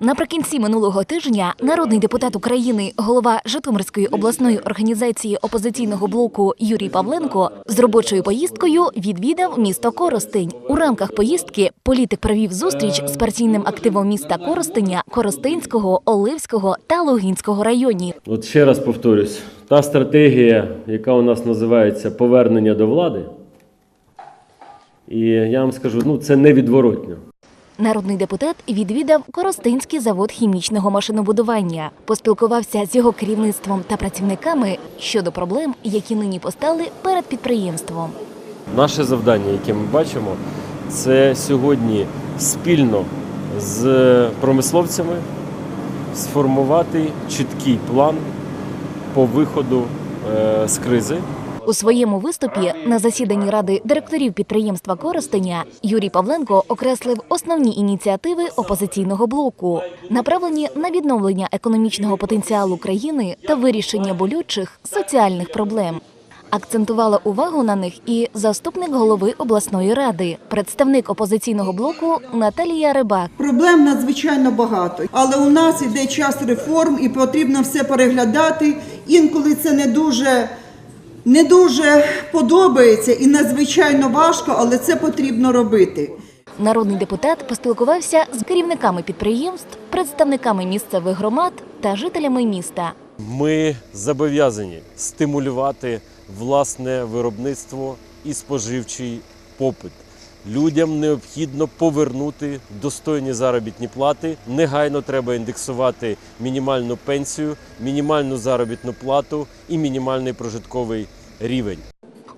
Наприкінці минулого тижня народний депутат України, голова Житомирської обласної організації опозиційного блоку Юрій Павленко з робочою поїздкою відвідав місто Коростень. У рамках поїздки політик провів зустріч з партійним активом міста Коростеня, Коростенського, Оливського та Лугінського районів. От ще раз повторюсь, та стратегія, яка у нас називається повернення до влади, і я вам скажу, ну це невідворотньо. Народний депутат відвідав Коростенський завод хімічного машинобудування, поспілкувався з його керівництвом та працівниками щодо проблем, які нині постали перед підприємством. Наше завдання, яке ми бачимо, це сьогодні спільно з промисловцями сформувати чіткий план по виходу е, з кризи. У своєму виступі на засіданні ради директорів підприємства Коростеня Юрій Павленко окреслив основні ініціативи опозиційного блоку, направлені на відновлення економічного потенціалу країни та вирішення болючих соціальних проблем. Акцентувала увагу на них і заступник голови обласної ради, представник опозиційного блоку Наталія Рибак. Проблем надзвичайно багато, але у нас іде час реформ і потрібно все переглядати. Інколи це не дуже, не дуже подобається і надзвичайно важко, але це потрібно робити. Народний депутат поспілкувався з керівниками підприємств, представниками місцевих громад та жителями міста. Ми зобов'язані стимулювати власне виробництво і споживчий попит. Людям необхідно повернути достойні заробітні плати. Негайно треба індексувати мінімальну пенсію, мінімальну заробітну плату і мінімальний прожитковий рівень.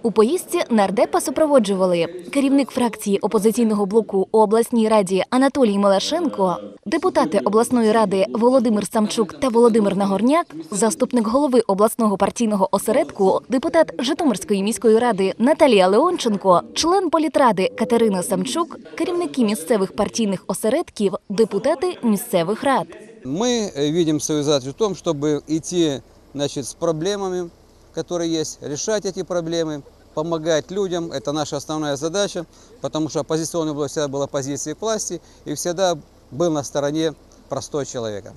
У поїздці нардепа супроводжували керівник фракції опозиційного блоку у обласній раді Анатолій Мелашенко, депутати обласної ради Володимир Самчук та Володимир Нагорняк, заступник голови обласного партійного осередку, депутат Житомирської міської ради Наталія Леонченко, член політради Катерина Самчук, керівники місцевих партійних осередків, депутати місцевих рад. Мы э, видим свою задачу в том, чтобы идти значит, с проблемами, которые есть, решать эти проблемы, помогать людям. Это наша основная задача, потому что оппозиционный блок всегда был оппозицией к власти и всегда был на стороне простого человека.